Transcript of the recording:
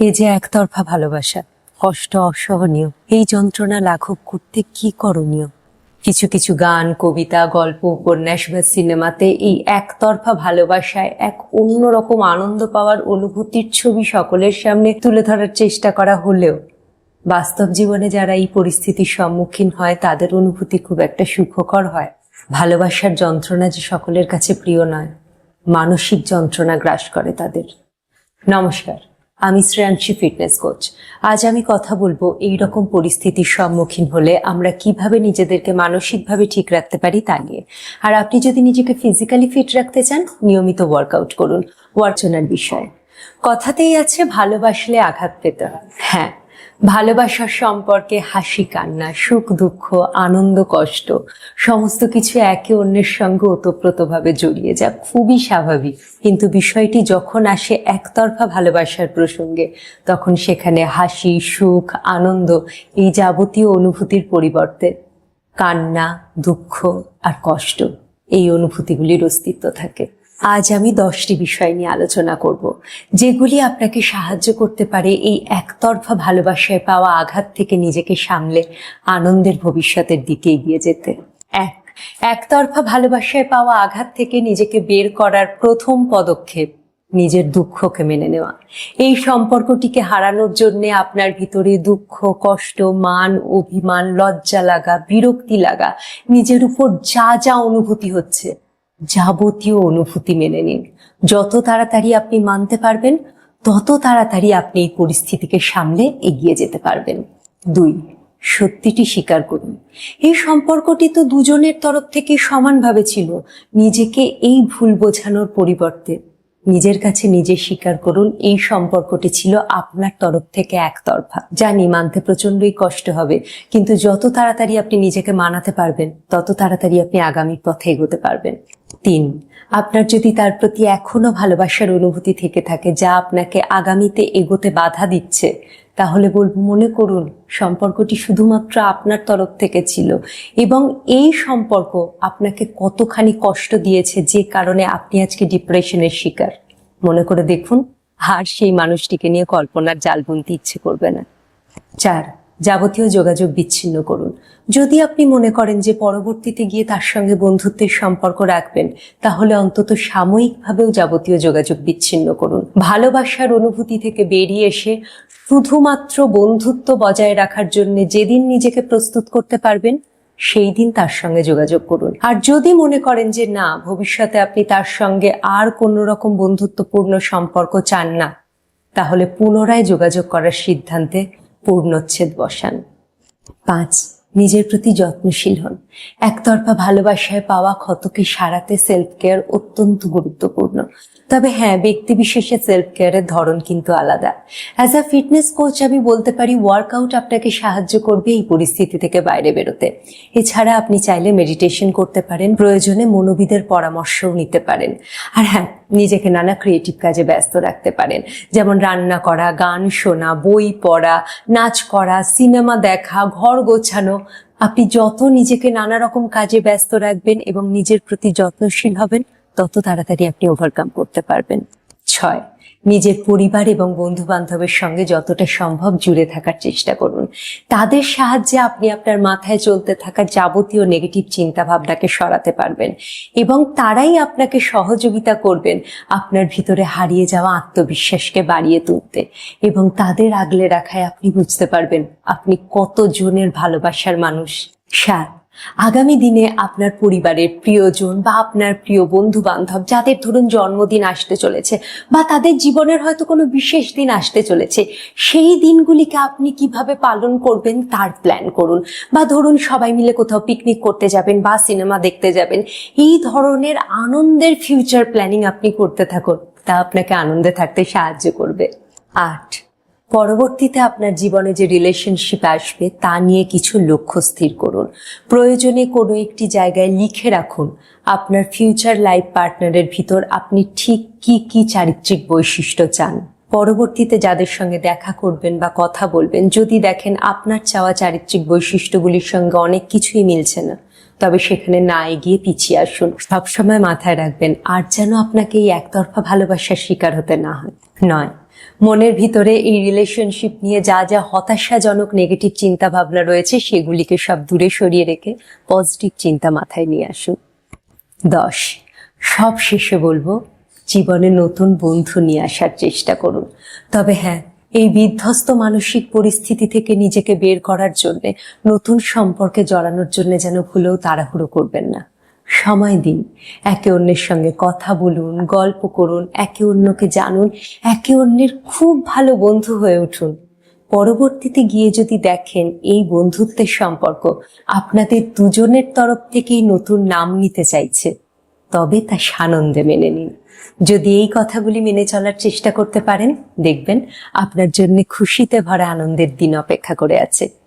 এ যে একতরফা ভালোবাসা, কষ্ট অসহনীয়। এই যন্ত্রণা লাঘব করতে কি করণীয়? কিছু কিছু গান, কবিতা, গল্প, উপন্যাস বা সিনেমাতে এই একতরফা ভালোবাসায় এক অন্যরকম আনন্দ পাওয়ার অনুভূতির ছবি সকলের সামনে তুলে ধরার চেষ্টা করা হলেও, বাস্তব জীবনে যারা এই পরিস্থিতির সম্মুখীন হয়, তাদের অনুভূতি খুব একটা সুখকর হয়। ভালোবাসার যন্ত্রণা যে সকলের কাছে প্রিয় নয়, মানসিক যন্ত্রণা গ্রাস করে তাদের। নমস্কার। আমি শ্রেয়াংশী ফিটনেস কোচ আজ আমি কথা বলব এই রকম পরিস্থিতির সম্মুখীন হলে আমরা কীভাবে নিজেদেরকে মানসিকভাবে ঠিক রাখতে পারি তা নিয়ে। আর আপনি যদি নিজেকে ফিজিক্যালি ফিট রাখতে চান, নিয়মিত ওয়ার্কআউট করুন। ওয়ার্চনার বিষয়ে। কথাতেই আছে, ভালোবাসলে আঘাত পেতে হয়। হ্যাঁ ভালোবাসার সম্পর্কে হাসি, কান্না, সুখ, দুঃখ, আনন্দ, কষ্ট, সমস্ত কিছু একে অন্যের সঙ্গে ওতপ্রোতভাবে জড়িয়ে যা খুবই স্বাভাবিক। কিন্তু বিষয়টি যখন আসে একতরফা ভালোবাসার প্রসঙ্গে, তখন সেখানে হাসি, সুখ, আনন্দ এই যাবতীয় অনুভূতির পরিবর্তে কান্না, দুঃখ আর কষ্ট এই অনুভূতিগুলির অস্তিত্ব থাকে। আজ আমি দশটি বিষয় নিয়ে আলোচনা করব, যেগুলি আপনাকে সাহায্য করতে পারে এই একতরফা ভালোবাসায় পাওয়া আঘাত থেকে নিজেকে সামলে আনন্দের ভবিষ্যতের দিকে এগিয়ে যেতে। এক, একতরফা ভালোবাসায় পাওয়া আঘাত থেকে নিজেকে বের করার প্রথম পদক্ষেপ নিজের দুঃখকে মেনে নেওয়া। এই সম্পর্কটিকে হারানোর জন্য আপনার ভিতরে দুঃখ, কষ্ট, মান, অভিমান, লজ্জা লাগা, বিরক্তি লাগা, নিজের উপর যা যা অনুভূতি হচ্ছে যাবতীয় অনুভূতি মেনে নিন। যত তাড়াতাড়ি আপনি মানতে পারবেন, তত তাড়াতাড়ি আপনি এই পরিস্থিতিকে সামলে এগিয়ে যেতে পারবেন। দুই, সত্যিটি স্বীকার করুন। এই সম্পর্কটি তো দুজনের তরফ থেকে সমানভাবে ছিল। নিজেকে এই ভুল বোঝানোর পরিবর্তে নিজের কাছে নিজে স্বীকার করুন, এই সম্পর্কটি ছিল আপনার তরফ থেকে একতরফা। জানি মানতে প্রচন্ডই কষ্ট হবে, কিন্তু যত তাড়াতাড়ি আপনি নিজেকে মানাতে পারবেন, তত তাড়াতাড়ি আপনি আগামী পথে এগোতে পারবেন। তিন, আপনার যদি তার প্রতি এখনও ভালোবাসার অনুভূতি থেকে থাকে যা আপনাকে আগামীতে এগোতে বাধা দিচ্ছে তাহলে বলব, মনে করুন, সম্পর্কটি শুধুমাত্র আপনার তরফ থেকে ছিল এবং এই সম্পর্ক আপনাকে কতখানি কষ্ট দিয়েছে যে কারণে আপনি আজকে ডিপ্রেশনের শিকার। মনে করে দেখুন আর সেই মানুষটিকে নিয়ে কল্পনার জাল বুনতে ইচ্ছে করবে না। চার যাবতীয় যোগাযোগ বিচ্ছিন্ন করুন। যদি আপনি মনে করেন যে পরবর্তীতে গিয়ে তার সঙ্গে বন্ধুত্বের সম্পর্ক রাখবেন, তাহলে অন্তত সাময়িকভাবেও যাবতীয় যোগাযোগ বিচ্ছিন্ন করুন। ভালোবাসার অনুভূতি থেকে বেরিয়ে এসে শুধুমাত্র বন্ধুত্ব বজায় রাখার জন্য যেদিন নিজেকে প্রস্তুত করতে পারবেন, সেই দিন তার সঙ্গে যোগাযোগ করুন। আর যদি মনে করেন যে না, ভবিষ্যতে আপনি তার সঙ্গে আর কোনো রকম বন্ধুত্বপূর্ণ সম্পর্ক চান না, তাহলে পুনরায় যোগাযোগ করার সিদ্ধান্তে পূর্ণচ্ছেদ বসান। পাঁচ, নিজের প্রতি যত্নশীল হন। একতরফা ভালোবাসায় পাওয়া ক্ষতকে সারাতে সেলফ কেয়ার অত্যন্ত গুরুত্বপূর্ণ। তবে হ্যাঁ ব্যক্তি বিশেষে সেলফ কেয়ারের ধরন কিন্তু আলাদা। অ্যাজ আ ফিটনেস কোচ আমি বলতে পারি ওয়ার্কআউট আপনাকে সাহায্য করবে এই পরিস্থিতি থেকে বাইরে বেরোতে। এছাড়া আপনি চাইলে মেডিটেশন করতে পারেন, প্রয়োজনে মনোবিদের পরামর্শও নিতে পারেন। আর হ্যাঁ নিজেকে নানা ক্রিয়েটিভ কাজে ব্যস্ত রাখতে পারেন। যেমন রান্না করা, গান শোনা, বই পড়া, নাচ করা সিনেমা দেখা, ঘর গোছানো। আপনি যত নিজেকে নানা রকম কাজে ব্যস্ত রাখবেন এবং নিজের প্রতি যত্নশীল হবেন, তত তাড়াতাড়ি আপনি ওভারকাম করতে পারবেন। ছয় নিজের পরিবার এবং বন্ধু বান্ধবের সঙ্গে যতটা সম্ভব জুড়ে থাকার চেষ্টা করুন। তাদের সাহায্যে আপনি আপনার মাথায় চলতে থাকা যাবতীয় নেগেটিভ চিন্তা ভাবনাকে সরাতে পারবেন এবং তারাই আপনাকে সহযোগিতা করবেন আপনার ভিতরে হারিয়ে যাওয়া আত্মবিশ্বাসকে বাড়িয়ে তুলতে এবং তাদের আগলে রাখায় আপনি বুঝতে পারবেন আপনি কত জনের ভালোবাসার মানুষ। সাত। আগামী দিনে আপনার পরিবারের প্রিয়জন বা আপনার প্রিয় বন্ধু বান্ধব যাদের ধরুন জন্মদিন আসতে চলেছে বা তাদের জীবনের হয়তো কোনো বিশেষ দিন আসতে চলেছে, সেই দিনগুলিকে আপনি কীভাবে পালন করবেন তার প্ল্যান করুন। বা ধরুন সবাই মিলে কোথাও পিকনিক করতে যাবেন বা সিনেমা দেখতে যাবেন, এই ধরনের আনন্দের ফিউচার প্ল্যানিং আপনি করতে থাকুন। তা আপনাকে আনন্দে থাকতে সাহায্য করবে। আট। পরবর্তীতে আপনার জীবনে যে রিলেশনশিপ আসবে, তা নিয়ে কিছু লক্ষ্য স্থির করুন। প্রয়োজনে কোনো একটি জায়গায় লিখে রাখুন, আপনার ফিউচার লাইফ পার্টনারের ভিতর আপনি ঠিক কি কি চারিত্রিক বৈশিষ্ট্য চান। পরবর্তীতে যাদের সঙ্গে দেখা করবেন বা কথা বলবেন, যদি দেখেন আপনার চাওয়া চারিত্রিক বৈশিষ্ট্যগুলির সঙ্গে অনেক কিছুই মিলছে না, তবে সেখানে না এগিয়ে পিছিয়ে আসুন। সবসময় মাথায় রাখবেন, আর যেন আপনাকে এই একতরফা ভালোবাসার শিকার হতে না হয়। নয়। মনের ভিতরে এই রিলেশনশিপ নিয়ে যা যা হতাশাজনক নেগেটিভ চিন্তা ভাবনা রয়েছে, সেগুলিকে সব দূরে সরিয়ে রেখে পজিটিভ চিন্তা মাথায় নিয়ে আসুন। দশ। সব শেষে বলব, জীবনে নতুন বন্ধু নিয়ে আসার চেষ্টা করুন। তবে হ্যাঁ এই বিধ্বস্ত মানসিক পরিস্থিতি থেকে নিজেকে বের করার জন্য, নতুন সম্পর্কে জড়ানোর জন্য যেন ভুলেও তাড়াহুড়ো করবেন না। সময় দিন। একে অন্যের সঙ্গে কথা বলুন, গল্প করুন, একে অন্যকে জানুন, একে অন্যের খুব ভালো বন্ধু হয়ে উঠুন। পরবর্তীতে গিয়ে যদি দেখেন এই বন্ধুত্বের সম্পর্ক আপনাদের দুজনের তরফ থেকেই নতুন নাম নিতে চাইছে, তবে তা সানন্দে মেনে নিন। যদি এই কথাগুলি মেনে চলার চেষ্টা করতে পারেন, দেখবেন আপনার জন্য খুশিতে ভরা আনন্দের দিন অপেক্ষা করে আছে।